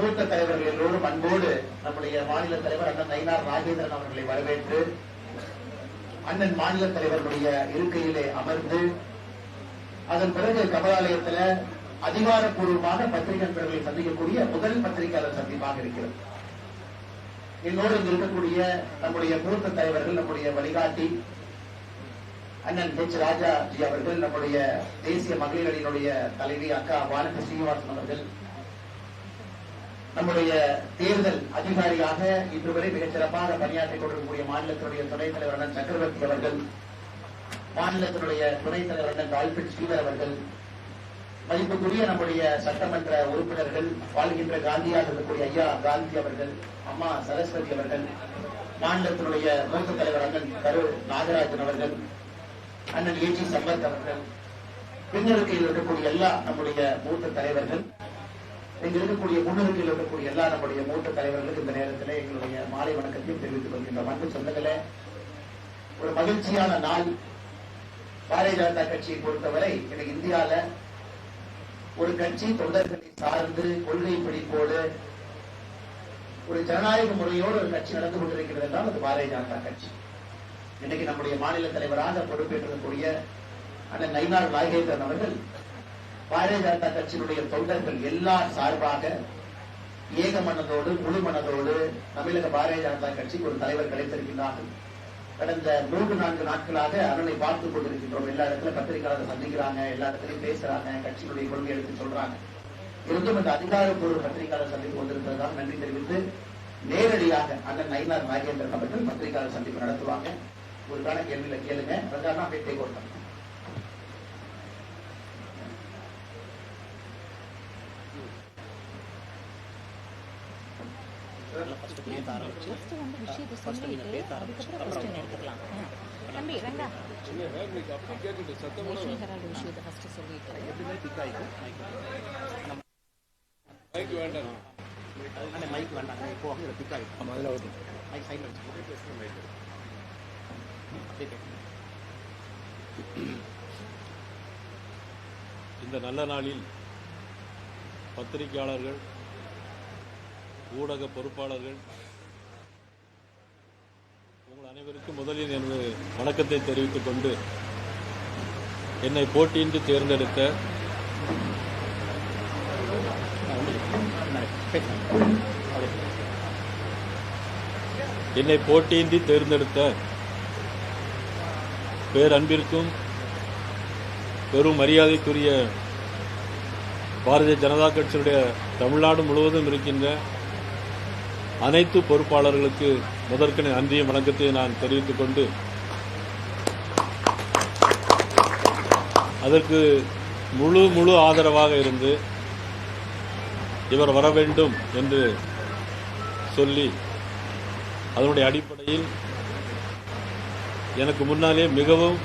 மூத்த தலைவர்கள் எல்லோரும் அன்போடு நம்முடைய மாநில தலைவர் அண்ணன் நயினார் ராஜேந்திரன் அவர்களை வரவேற்று அண்ணன் மாநில தலைவர்களுடைய இருக்கையிலே அமர்ந்து அதன் பிறகு கமலாலயத்துல அதிகாரப்பூர்வமான பத்திரிகை நண்பர்களை சந்திக்கக்கூடிய முதல் பத்திரிகையாளர் சந்திப்பாக இருக்கிறது. என்னோடு இங்கு இருக்கக்கூடிய நம்முடைய மூத்த தலைவர்கள் நம்முடைய வழிகாட்டி அண்ணன் ஹெச் ராஜா ஜி அவர்கள் நம்முடைய தேசிய மகளிர் அணியினுடைய தலைவி அக்கா வானதி ஸ்ரீனிவாசன் அவர்கள் நம்முடைய தேர்தல் அதிகாரியாக இன்று வரை மிகச் சிறப்பாக பணியாற்றிக் கொண்டிருக்கக்கூடிய மாநிலத்தினுடைய துணைத் தலைவர் அண்ணன் சக்கரவர்த்தி அவர்கள் மாநிலத்தினுடைய துணைத் தலைவர் அண்ணன் டால்பின் ஸ்ரீதர் அவர்கள் மதிப்புக்குரிய நம்முடைய சட்டமன்ற உறுப்பினர்கள் வாழ்கின்ற காந்தியாக இருக்கக்கூடிய ஐயா காந்தி அவர்கள் அம்மா சரஸ்வதி அவர்கள் மாநிலத்தினுடைய மூத்த தலைவர் அண்ணன் கரு நாகராஜன் அவர்கள் அண்ணன் ஏஜி சம்பத் அவர்கள் பின்னருக்கு இருக்கக்கூடிய எல்லா நம்முடைய மூத்த தலைவர்கள் இங்க இருக்கக்கூடிய முன்னிருக்கையில் இருக்கக்கூடிய எல்லா நம்முடைய மூத்த தலைவர்களுக்கு இந்த நேரத்தில் எங்களுடைய மாலை வணக்கத்தையும் தெரிவித்துக் கொள்கின்ற அன்பு சொந்தங்களே ஒரு மகிழ்ச்சியான நாள். பாரதிய ஜனதா கட்சியை பொறுத்தவரை எனக்கு இந்தியால ஒரு கட்சி தொண்டர்களை சார்ந்து கொள்கை பிடிப்போடு ஒரு ஜனநாயக முறையோடு ஒரு கட்சி நடந்து கொண்டிருக்கிறது என்றால் அது பாரதிய ஜனதா கட்சி. இன்னைக்கு நம்முடைய மாநில தலைவராக பொறுப்பேற்றக்கூடிய அண்ணன் நைனார் நாகேந்திரன் அவர்கள் பாரதிய ஜனதா கட்சியினுடைய தொண்டர்கள் எல்லார் சார்பாக ஏக மனதோடு முழு மனதோடு தமிழக பாரதிய ஜனதா கட்சிக்கு ஒரு தலைவர் கிடைத்திருக்கிறார்கள் கடந்த மூன்று நான்கு நாட்களாக அண்ணனை பார்த்துக் கொண்டிருக்கின்றோம். எல்லா இடத்துல பத்திரிகையாளர் சந்திக்கிறாங்க எல்லா இடத்துலையும் பேசுறாங்க கட்சியினுடைய கொள்கை எடுத்து சொல்றாங்க. இருந்தும் இந்த அதிகாரப்பூர்வ பத்திரிகையாளர் சந்திப்பு வந்திருப்பதால் நன்றி தெரிவித்து நேரடியாக அண்ணன் நயினார் நாகேந்திரன் அவர்கள் பத்திரிகையாளர் சந்திப்பு நடத்துவாங்க. ஒரு கால கேள்வியில கேளுங்க. பிரதான பேட்டை கோட்டம் ஃபர்ஸ்ட் வந்து விஷயத்தை சொல்லிட்டு அதுக்கப்புறம் கொஸ்டின் எடுத்துக்கலாம். ஆ. தம்பி ரங்கா நேஷனல் ஹெரால்டு விஷயத்தை ஃபர்ஸ்ட் சொல்லிட்டு. மைக் வேண்டாம். மைக் வேண்டாம். இப்போ பிக் ஆயிடும் மைக் சைட்ல வச்சு. இந்த நல்ல நாளில் பத்திரிகையாளர்கள் ஊடக பொறுப்பாளர்கள் உங்கள் அனைவருக்கும் முதலில் எனது வணக்கத்தை தெரிவித்துக் கொண்டு என்னை போட்டியின்றி தேர்ந்தெடுத்த என்னை போட்டியின்றி தேர்ந்தெடுத்த பேரன்பிற்கும் பெரும் மரியாதைக்குரிய பாரதிய ஜனதா கட்சியுடைய தமிழ்நாடு முழுவதும் இருக்கின்ற அனைத்து பொறுப்பாளர்களுக்கு முதற்கன நன்றியும் வணக்கத்தை நான் தெரிவித்துக் கொண்டு அதற்கு முழு முழு ஆதரவாக இருந்து இவர் வர வேண்டும் என்று சொல்லி அதனுடைய அடிப்படையில் எனக்கு முன்னாலே மிகவும்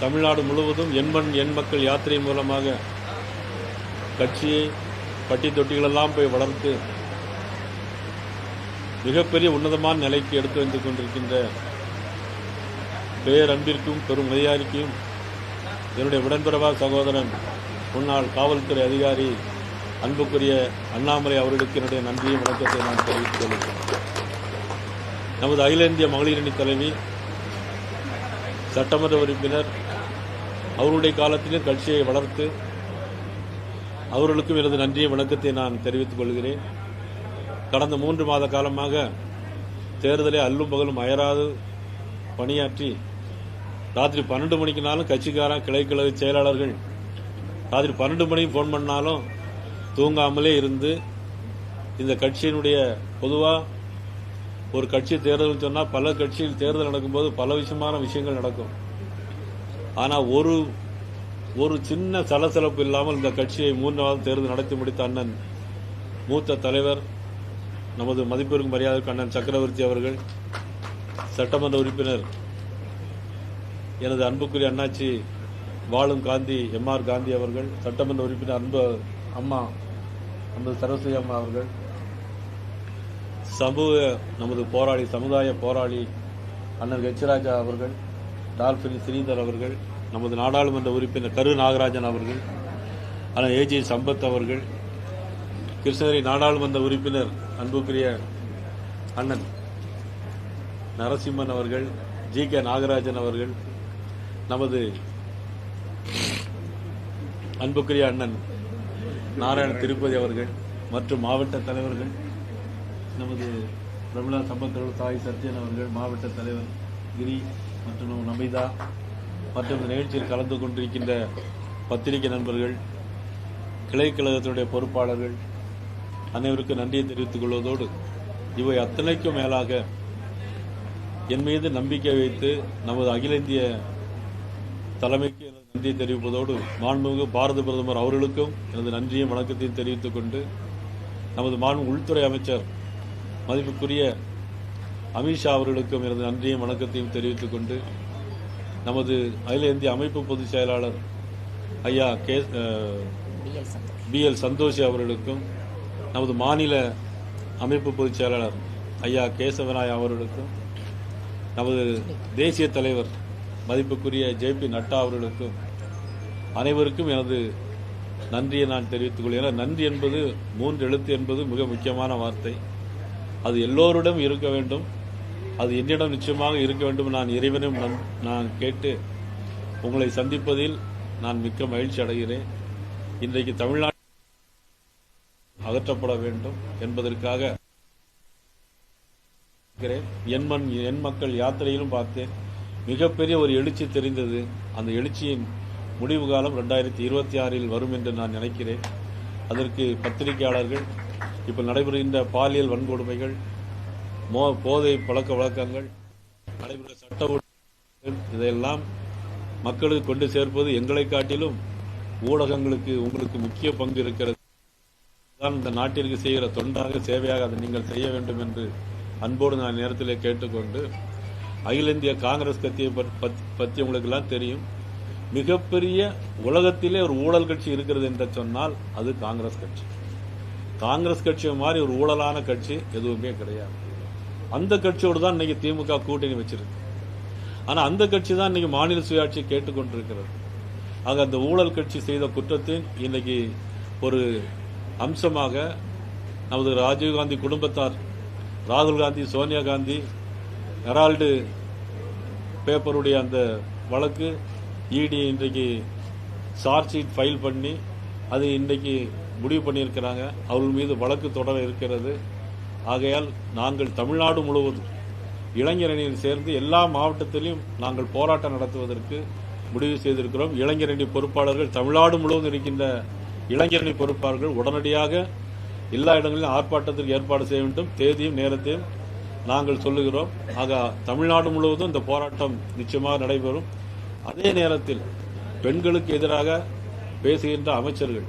தமிழ்நாடு முழுவதும் எண்மண் எண் மக்கள் யாத்திரை மூலமாக கட்சியை பட்டி தொட்டிகளெல்லாம் போய் வளர்த்து மிகப்பெரிய உன்னதமான நிலைக்கு எடுத்து வந்து கொண்டிருக்கின்ற பேரன்பிற்கும் பெரும் உதயாரிக்கும் என்னுடைய உடன்பிறவா சகோதரன் முன்னாள் காவல்துறை அதிகாரி அன்புக்குரிய அண்ணாமலை அவர்களுக்கு என்னுடைய நன்றியும் வணக்கத்தை நான் தெரிவித்துக் கொள்கிறேன். நமது அகில இந்திய மகளிர் அணி தலைவி சட்டமன்ற உறுப்பினர் அவருடைய காலத்திலும் கட்சியை வளர்த்து அவர்களுக்கும் எனது நன்றியை வணக்கத்தை நான் தெரிவித்துக் கொள்கிறேன். கடந்த மூன்று மாத காலமாக தேர்தலை அல்லும் பகலும் அயராது பணியாற்றி ராத்திரி பன்னெண்டு மணிக்குனாலும் கட்சிக்காரன் கிளைக்கழக செயலாளர்கள் ராத்திரி பன்னெண்டு மணிக்கு ஃபோன் பண்ணாலும் தூங்காமலே இருந்து இந்த கட்சியினுடைய பொதுவாக ஒரு கட்சி தேர்தல் சொன்னால் பல கட்சியில் தேர்தல் நடக்கும்போது பல விஷயமான விஷயங்கள் நடக்கும். ஆனால் ஒரு ஒரு சின்ன சலசலப்பு இல்லாமல் இந்த கட்சியை மூன்றாவது தேர்தல் நடத்தி முடித்த அண்ணன் மூத்த தலைவர் நமது மதிப்பிற்கும் மரியாதைக்கு அண்ணன் சக்கரவர்த்தி அவர்கள் சட்டமன்ற உறுப்பினர் எனது அன்புக்குரிய அண்ணாச்சி வாழும் காந்தி எம் ஆர் காந்தி அவர்கள் சட்டமன்ற உறுப்பினர் அன்பு அம்மா நமது சரஸ்வதி அம்மா அவர்கள் சமூக நமது போராளி சமுதாய போராளி அண்ணன் ஹெச்ராஜா அவர்கள் டால்பின் ஸ்ரீதர் அவர்கள் நமது நாடாளுமன்ற உறுப்பினர் கரு நாகராஜன் அவர்கள் அண்ணன் ஏஜி சம்பத் அவர்கள் கிருஷ்ணகிரி நாடாளுமன்ற உறுப்பினர் அன்புக்குரிய அண்ணன் நரசிம்மன் அவர்கள் ஜி கே நாகராஜன் அவர்கள் நமது அன்புக்குரிய அண்ணன் நாராயண திருப்பதி அவர்கள் மற்றும் மாவட்ட தலைவர்கள் நமது பிரபலா சம்பந்தர்கள் தாய் சத்யன் அவர்கள் மாவட்ட தலைவர் கிரி மற்றும் நமிதா மற்றும் நிகழ்ச்சியில் கலந்து கொண்டிருக்கின்ற பத்திரிகை நண்பர்கள் கிளை கழகத்தினுடைய பொறுப்பாளர்கள் அனைவருக்கும் நன்றியை தெரிவித்துக் கொள்வதோடு இவை அத்தனைக்கும் மேலாக என் மீது நம்பிக்கை வைத்து நமது அகில இந்திய தலைமைக்கு எனது நன்றியை தெரிவிப்பதோடு மாண்புமிகு பாரத பிரதமர் அவர்களுக்கும் எனது நன்றியும் வணக்கத்தையும் தெரிவித்துக் கொண்டு நமது மாண்பு உள்துறை அமைச்சர் மதிப்புக்குரிய அமித்ஷா அவர்களுக்கும் எனது நன்றியும் வணக்கத்தையும் தெரிவித்துக் கொண்டு நமது அகில இந்திய அமைப்பு பொதுச் செயலாளர் ஐயா கே பி எல் சந்தோஷி அவர்களுக்கும் நமது மாநில அமைப்பு பொதுச் செயலாளர் ஐயா கேசவராய் அவர்களுக்கும் நமது தேசிய தலைவர் மதிப்புக்குரிய ஜே பி நட்டா அவர்களுக்கும் அனைவருக்கும் எனது நன்றியை நான் தெரிவித்துக் கொள்கிறேன். நன்றி என்பது மூன்று எழுத்து என்பது மிக முக்கியமான வார்த்தை. அது எல்லோரிடம் இருக்க வேண்டும். அது என்னிடம் நிச்சயமாக இருக்க வேண்டும். நான் இறைவனும் நான் கேட்டு உங்களை சந்திப்பதில் நான் மிக்க மகிழ்ச்சி அடைகிறேன். இன்றைக்கு தமிழ்நாடு அகற்றப்பட வேண்டும் என்பதற்காக என் மண் என் மக்கள் யாத்திரையிலும் பார்த்தேன். மிகப்பெரிய ஒரு எழுச்சி தெரிந்தது. அந்த எழுச்சியின் முடிவு காலம் ரெண்டாயிரத்தி இருபத்தி ஆறில் வரும் என்று நான் நினைக்கிறேன். அதற்கு பத்திரிகையாளர்கள் இப்போ நடைபெறுகின்ற பாலியல் வன்கொடுமைகள் மோ போதை பழக்க வழக்கங்கள் நடைபெற சட்ட இதையெல்லாம் மக்களுக்கு கொண்டு சேர்ப்பது எங்களை காட்டிலும் ஊடகங்களுக்கு உங்களுக்கு முக்கிய பங்கு இருக்கிறது. தான் இந்த நாட்டிற்கு செய்கிற தொண்டாக சேவையாக அதை நீங்கள் செய்ய வேண்டும் என்று அன்போடு நான் நேரத்திலே கேட்டுக்கொண்டு அகில இந்திய காங்கிரஸ் கட்சியை பற்றி பத்- பற்றி உங்களுக்கு எல்லாம் தெரியும். மிகப்பெரிய உலகத்திலே ஒரு ஊழல் கட்சி இருக்கிறது என்று சொன்னால் அது காங்கிரஸ் கட்சி. காங்கிரஸ் கட்சி மாதிரி ஒரு ஊழலான கட்சி எதுவுமே கிடையாது. அந்த கட்சியோடு தான் இன்னைக்கு திமுக கூட்டணி வச்சிருக்கு. ஆனால் அந்த கட்சி தான் இன்னைக்கு மாநில சுயாட்சியை கேட்டுக்கொண்டிருக்கிறது. ஆக அந்த ஊழல் கட்சி செய்த குற்றத்தின் இன்னைக்கு ஒரு அம்சமாக நமது ராஜீவ்காந்தி குடும்பத்தார் ராகுல் காந்தி சோனியா காந்தி ஹெரால்டு பேப்பருடைய அந்த வழக்கு இடி இன்றைக்கு சார்ஜ் ஷீட் ஃபைல் பண்ணி அது இன்றைக்கு முடிவு பண்ணியிருக்கிறாங்க. அவர்கள் மீது வழக்கு தொடர இருக்கிறது. ஆகையால் நாங்கள் தமிழ்நாடு முழுவதும் இளைஞரணியில் சேர்ந்து எல்லா மாவட்டத்திலும் நாங்கள் போராட்டம் நடத்துவதற்கு முடிவு செய்திருக்கிறோம். இளைஞரணி பொறுப்பாளர்கள் தமிழ்நாடு முழுவதும் இருக்கின்ற இளைஞரணி பொறுப்பார்கள் உடனடியாக எல்லா இடங்களிலும் ஆர்ப்பாட்டத்திற்கு ஏற்பாடு செய்ய வேண்டும். தேதியும் நேரத்தையும் நாங்கள் சொல்லுகிறோம். ஆக தமிழ்நாடு முழுவதும் இந்த போராட்டம் நிச்சயமாக நடைபெறும். அதே நேரத்தில் பெண்களுக்கு எதிராக பேசுகின்ற அமைச்சர்கள்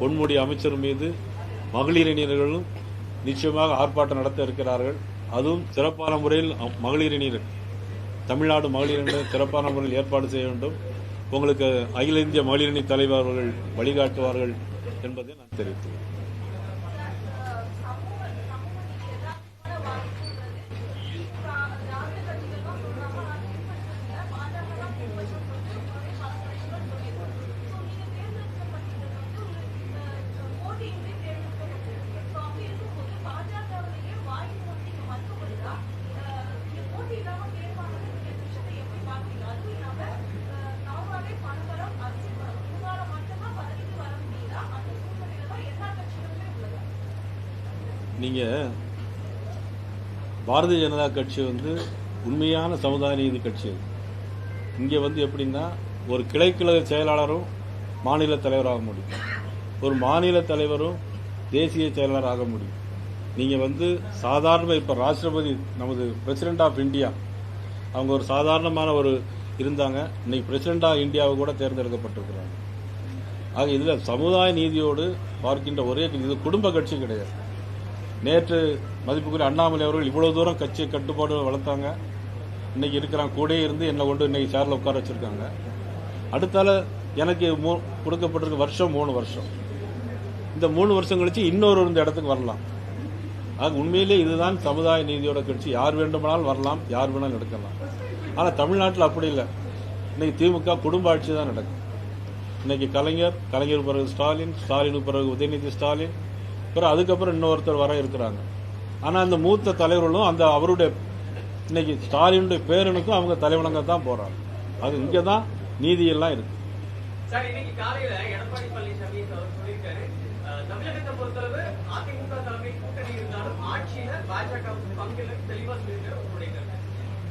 பொன்முடி அமைச்சர் மீது மகளிரிணியர்களும் நிச்சயமாக ஆர்ப்பாட்டம் நடத்த இருக்கிறார்கள். அதுவும் சிறப்பான முறையில் மகளிர் மகளிரிணியர் தமிழ்நாடு மகளிரினர் சிறப்பான முறையில் ஏற்பாடு செய்ய வேண்டும். உங்களுக்கு அகில இந்திய மகளிரணி தலைவர் அவர்கள் வழிகாட்டுவார்கள் என்பதை நான் தெரிவித்துள்ளேன் நீங்கள் பாரதிய ஜனதா கட்சி வந்து உண்மையான சமுதாய நீதி கட்சி. இங்கே வந்து எப்படின்னா ஒரு கிளைக்கழக செயலாளரும் மாநில தலைவராக முடியும். ஒரு மாநில தலைவரும் தேசிய செயலாளர் ஆக முடியும். நீங்கள் வந்து சாதாரண இப்போ ராஷ்டிரபதி நமது பிரசிடெண்ட் ஆஃப் இந்தியா அவங்க ஒரு சாதாரணமான ஒரு இருந்தாங்க. இன்னைக்கு பிரசிடெண்ட் ஆஃப் இந்தியாவை கூட தேர்ந்தெடுக்கப்பட்டிருக்கிறாங்க. ஆக இதில் சமுதாய நீதியோடு பார்க்கின்ற ஒரே இது குடும்ப கட்சி கிடையாது. நேற்று மதிப்புக்குரிய அண்ணாமலை அவர்கள் இவ்வளவு தூரம் கட்சியை கட்டுப்பாடு வளர்த்தாங்க. இன்னைக்கு இருக்கிறாங்க கூடயே இருந்து என்னை கொண்டு இன்னைக்கு சேரில் உட்கார வச்சிருக்காங்க. அடுத்தால எனக்கு மூ- கொடுக்கப்பட்டிருக்க வருஷம் மூணு வருஷம். இந்த மூணு வருஷம் கழிச்சு இன்னொரு இந்த இடத்துக்கு வரலாம். ஆக உண்மையிலே இதுதான் சமுதாய நீதியோட கட்சி. யார் வேண்டுமானாலும் வரலாம் யார் வேணாலும் எடுக்கலாம். ஆனால் தமிழ்நாட்டில் அப்படி இல்லை. இன்னைக்கு திமுக குடும்ப ஆட்சி தான் நடக்கும் இன்னைக்கு கலைஞர் கலைஞர் பிறகு ஸ்டாலின் ஸ்டாலின் பிறகு உதயநிதி ஸ்டாலின் அப்புறம் அதுக்கப்புறம் இன்னொருத்தர் வர இருக்கிறாங்க. ஆனா அந்த மூத்த தலைவர்களும் அந்த அவருடைய இன்னைக்கு ஸ்டாலினுடைய பேரனுக்கும் அவங்க தலைவணங்க தான் போறாங்க. அது இங்கே தான் நீதியெல்லாம் இருக்கு.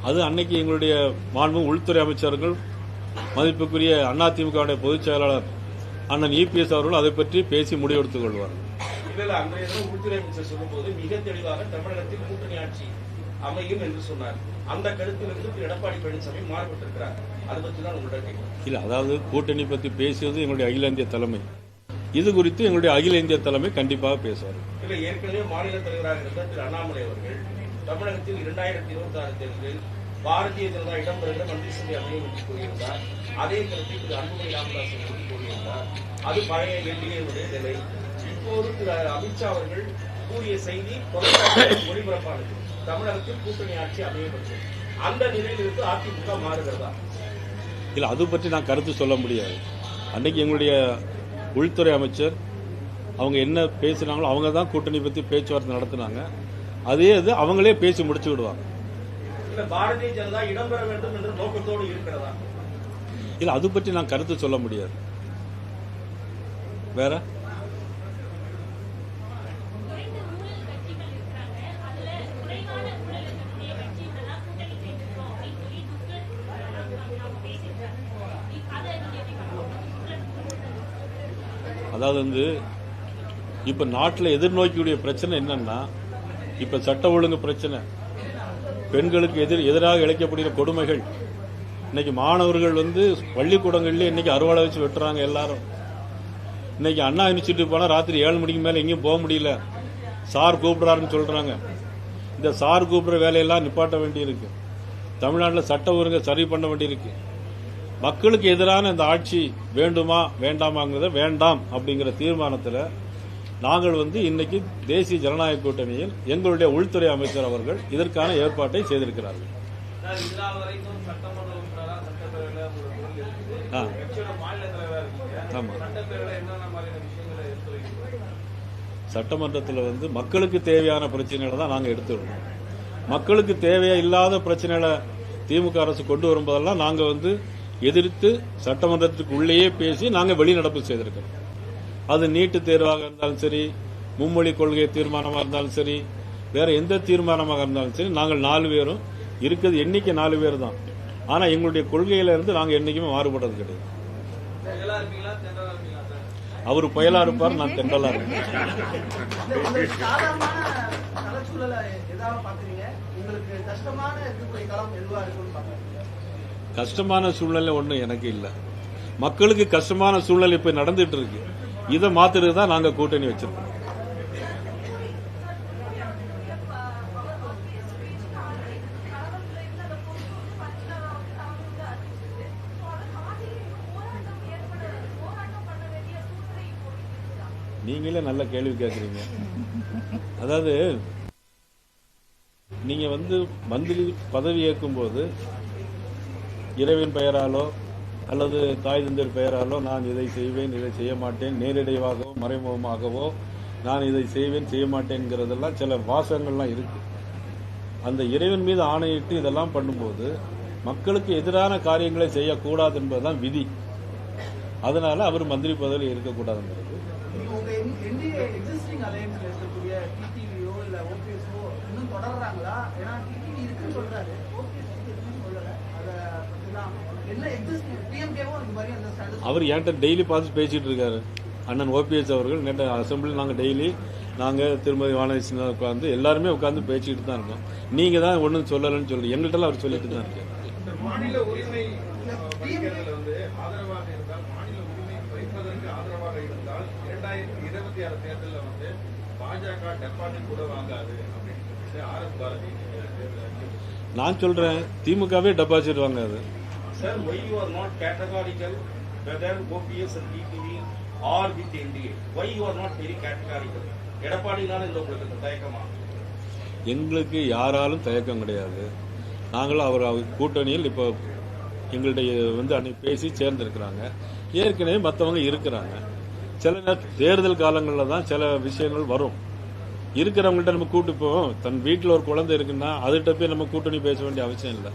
அது அன்னைக்கு எங்களுடைய மாண்பு உள்துறை அமைச்சர்கள் மதிப்புக்குரிய அதிமுகவுடைய பொதுச் செயலாளர் அண்ணன் இபிஎஸ் அவர்கள் அதை பற்றி பேசி முடிவெடுத்துக் கொள்வார். இல்ல அன்றைய தினம் உள்துறை அமைச்சர் சொல்லும்போது மிக தெளிவாக தமிழகத்தில் கூட்டணி ஆட்சி அமையும் என்று சொன்னார். அந்த கருத்திலிருந்து எடப்பாடி பழனிசாமி மாறுபட்டிருக்கிறார். அதை பற்றி தான் உங்கள்ட்ட கேட்கிறேன் இல்ல அதாவது கூட்டணி பத்தி பேசியது எங்களுடைய அகில இந்திய தலைமை. இது குறித்து எங்களுடைய அகில இந்திய தலைமை கண்டிப்பாக பேசுவார். இல்ல ஏற்கனவே மாநில தலைவராக இருந்த திரு அண்ணாமலை அவர்கள் தமிழகத்தில் இரண்டாயிரத்தி இருபத்தி ஆறு தேர்தலில் பாரதிய ஜனதா இடம்பெறுகிற மந்திரி சபை அமையும் என்று கூறியிருந்தார். அதே கருத்தை திரு அன்புமணி ராமதாஸ் அவர்கள் கூறியிருந்தார். அது பழைய என்டிஏவுடைய நிலை. இப்போது திரு அமித்ஷா அவர்கள் கூறிய செய்தி ஒளிபரப்பானது. தமிழகத்தில் கூட்டணி ஆட்சி என்று அந்த நிலையிலிருந்து அதிமுக மாறுகிறதா? இல்ல அது பற்றி நான் கருத்து சொல்ல முடியாது. அன்னைக்கு எங்களுடைய உள்துறை அமைச்சர் அவங்க என்ன பேசினாங்களோ அவங்க தான் கூட்டணி பத்தி பேச்சுவார்த்தை நடத்தினாங்க. அதே இது அவங்களே பேசி முடிச்சு விடுவாங்க. பாரதிய ஜனதா இடம்பெற வேண்டும் என்ற நோக்கத்தோடு இருக்கிறதா? இல்ல அது பற்றி நான் கருத்து சொல்ல முடியாது. வேற குறைந்த ஊழல் கட்சிகள் இருக்கிறாங்க அதுல குறைவான ஊழல் இருக்கக்கூடிய கட்சிகள் தான் கூட்டணி சேர்ந்துருக்கோம் அப்படின்னு சொல்லி துக்ளக் அவங்க பேசியிருக்காங்க அதை நீங்க எப்படி பார்க்கணும் அதாவது வந்து இப்ப நாட்டில் எதிர்நோக்கியுடைய பிரச்சனை என்னன்னா இப்ப சட்ட ஒழுங்கு பிரச்சனை. பெண்களுக்கு எதிர் எதிராக இழைக்கப்படுகிற கொடுமைகள். இன்னைக்கு மாணவர்கள் வந்து பள்ளிக்கூடங்கள்ல இன்னைக்கு அறுவாலை வச்சு வெட்டுறாங்க எல்லாரும். இன்னைக்கு அண்ணா யூனிவர்சிட்டி போனா ராத்திரி ஏழு மணிக்கு மேல எங்கேயும் போக முடியல. சார் கூப்பிடுறாருன்னு சொல்றாங்க. இந்த சார் கூப்பிடுற வேலையெல்லாம் நிப்பாட்ட வேண்டியிருக்கு. தமிழ்நாட்டில் சட்ட ஒழுங்கை சரி பண்ண வேண்டியிருக்கு. மக்களுக்கு எதிரான இந்த ஆட்சி வேண்டுமா வேண்டாமாங்கிறத வேண்டாம் அப்படிங்கிற தீர்மானத்தில் நாங்கள் வந்து இன்னைக்கு தேசிய ஜனநாயக கூட்டணியில் எங்களுடைய உள்துறை அமைச்சர் அவர்கள் இதற்கான ஏற்பாட்டை செய்திருக்கிறார்கள். சட்டமன்றத்தில் வந்து மக்களுக்கு தேவையான பிரச்சனைகளை தான் நாங்கள் எடுத்துடுறோம் மக்களுக்கு தேவையா இல்லாத பிரச்சனைகளை திமுக அரசு கொண்டு வரும்போதெல்லாம் நாங்கள் வந்து எதிர்த்து சட்டமன்றத்துக்கு உள்ளேயே பேசி நாங்கள் வெளிநடப்பு செய்திருக்கிறோம். அது நீட்டு தேர்வாக இருந்தாலும் சரி மும்மொழி கொள்கை தீர்மானமாக இருந்தாலும் சரி வேற எந்த தீர்மானமாக இருந்தாலும் சரி நாங்கள் நாலு பேரும் இருக்கிறது எண்ணிக்கை நாலு பேர் தான். ஆனால் எங்களுடைய கொள்கையில இருந்து நாங்கள் என்றைக்குமே மாறுபடுறது கிடையாது. அவர் புயலா இருப்பார் நான் தென்றலா இருப்பேன். உங்களுக்கு கஷ்டமான இருக்கக்கூடிய களம் எதுவா இருக்குன்னு கஷ்டமான சூழ்நிலை ஒன்றும் எனக்கு இல்லை. மக்களுக்கு கஷ்டமான சூழ்நிலை இப்போ நடந்துட்டு இருக்கு இதை மாத்துறது தான் நாங்க கூட்டணி வச்சிருக்கோம். நீங்களே நல்ல கேள்வி கேட்குறீங்க அதாவது நீங்க வந்து மந்திரி பதவி ஏற்கும்போது இறைவின் பெயராலோ அல்லது தாய் தந்தர் பெயராலோ நான் இதை செய்வேன் இதை செய்ய மாட்டேன். நேரடியாகவோ மறைமுகமாகவோ நான் இதை செய்வேன் செய்ய மாட்டேங்கிறதெல்லாம் சில வாசகங்கள்லாம் இருக்கு. அந்த இறைவன் மீது ஆணையிட்டு இதெல்லாம் பண்ணும்போது மக்களுக்கு எதிரான காரியங்களை செய்யக்கூடாது என்பதுதான் விதி. அதனால அவர் மந்திரி பதவியில் இருக்கக்கூடாதுங்கிறது. அவர் என்கிட்ட டெய்லி பார்த்து பேசிட்டு இருக்காரு. அண்ணன் ஓபிஎஸ் அவர்கள் நேற்று அசம்பிளி நாங்கள் டெய்லி நாங்கள் திருமதி வானதி உட்காந்து எல்லாருமே உட்காந்து பேசிக்கிட்டு தான் இருக்கோம். நீங்க தான் ஒன்றும் சொல்லலைன்னு சொல்லி எங்கள்கிட்ட அவர் சொல்லிட்டு தான் அறிக்கை நான் சொல்றேன் திமுகவே டெபாசிட் வாங்காது. Categorical? Whether OPS and DPV or with NDA? Why you are not very categorical? எடப்பாடினால இந்த உங்களுக்கு இந்த தயக்கமா? எங்களுக்கு யாராலும் தயக்கம் கிடையாது. நாங்களும் அவர் அவர் கூட்டணியில் இப்போ எங்கள்கிட்ட வந்து அன்னைக்கு பேசி சேர்ந்திருக்கிறாங்க. ஏற்கனவே மற்றவங்க இருக்கிறாங்க. சில நேர- தேர்தல் காலங்களில் தான் சில விஷயங்கள் வரும். இருக்கிறவங்கள்ட்ட நம்ம கூட்டு போவோம். தன் வீட்டில் ஒரு குழந்தை இருக்குன்னா அதுகிட்ட போய் நம்ம கூட்டணி பேச வேண்டிய அவசியம் இல்லை.